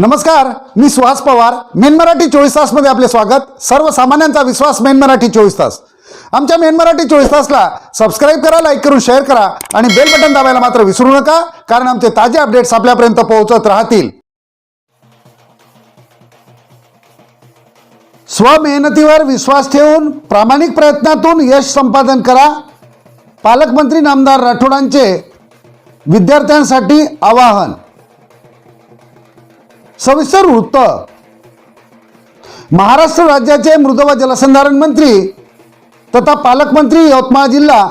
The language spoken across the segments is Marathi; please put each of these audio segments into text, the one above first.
नमस्कार मी सुहास पवार. मेन मराठी चोवीस तासमध्ये आपले स्वागत. सर्वसामान्यांचा विश्वास मेन मराठी चोवीस तास. आमच्या मेन मराठी चोवीस तासला सबस्क्राईब करा लाईक करून शेअर करा आणि बेल बटन दाबायला मात्र विसरू नका कारण आमचे ताजे अपडेट्स आपल्यापर्यंत पोहोचत राहतील. स्वमेहनतीवर विश्वास ठेवून प्रामाणिक प्रयत्नातून यश संपादन करा. पालकमंत्री नामदार राठोडांचे विद्यार्थ्यांसाठी आवाहन. सविस्तर वृत्त. महाराष्ट्र राज्याचे मृद व जलसंधारण मंत्री तथा पालकमंत्री यवतमाळ जिल्हा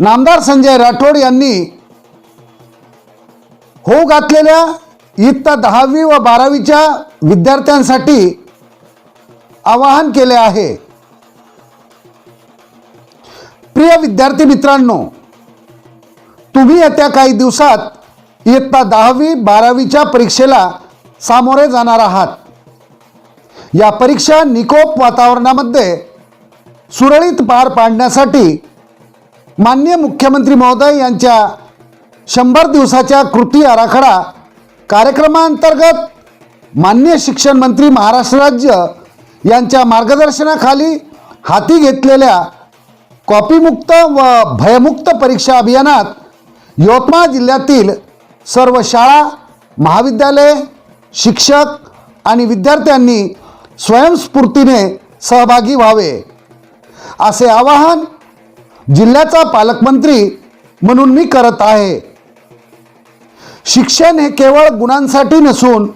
नामदार संजय राठोड यांनी होऊ घातलेल्या इयत्ता दहावी व बारावीच्या विद्यार्थ्यांसाठी आवाहन केले आहे. प्रिय विद्यार्थी मित्रांनो तुम्ही येत्या काही दिवसात इयत्ता दहावी बारावीच्या परीक्षेला सामोरे जाणार आहात. या परीक्षा निकोप वातावरणामध्ये सुरळीत पार पाडण्यासाठी माननीय मुख्यमंत्री महोदय यांच्या शंभर दिवसाच्या कृती आराखडा कार्यक्रमांतर्गत मान्य शिक्षण मंत्री महाराष्ट्र राज्य यांच्या मार्गदर्शनाखाली हाती घेतलेल्या कॉपीमुक्त व भयमुक्त परीक्षा अभियानात यवतमाळ जिल्ह्यातील सर्व शाळा महाविद्यालये शिक्षक आणि विद्यार्थ्यांनी स्वयंस्फूर्तीने सहभागी व्हावे. असे आवाहन जिल्ह्याचा पालकमंत्री म्हणून मी करत आहे. शिक्षण हे केवळ गुणांसाठी नसून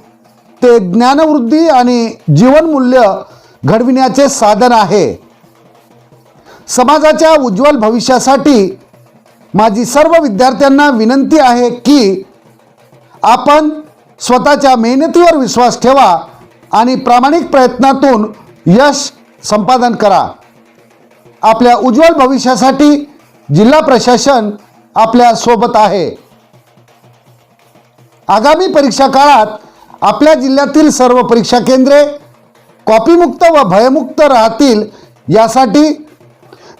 ते ज्ञानवृद्धी आणि जीवनमूल्य घडविण्याचे साधन आहे. समाजाच्या उज्ज्वल भविष्यासाठी माझी सर्व विद्यार्थ्यांना विनंती आहे की आपण स्वतःच्या मेहनतीवर विश्वास ठेवा आणि प्रामाणिक प्रयत्नातून यश संपादन करा. आपल्या उज्ज्वल भविष्यासाठी जिल्हा प्रशासन आपल्यासोबत आहे. आगामी परीक्षा काळात आपल्या जिल्ह्यातील सर्व परीक्षा केंद्रे कॉपीमुक्त व भयमुक्त राहतील यासाठी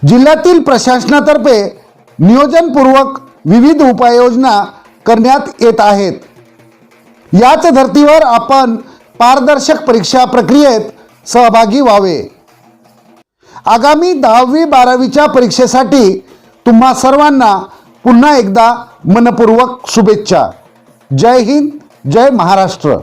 जिल्ह्यातील प्रशासनातर्फे नियोजनपूर्वक विविध उपाययोजना करण्यात येत आहेत. याच धर्तीवर आपण पारदर्शक परीक्षा प्रक्रियेत सहभागी व्हावे. आगामी दहावी बारावीच्या परीक्षेसाठी तुम्हा सर्वांना पुन्हा एकदा मनपूर्वक शुभेच्छा. जय हिंद जय महाराष्ट्र.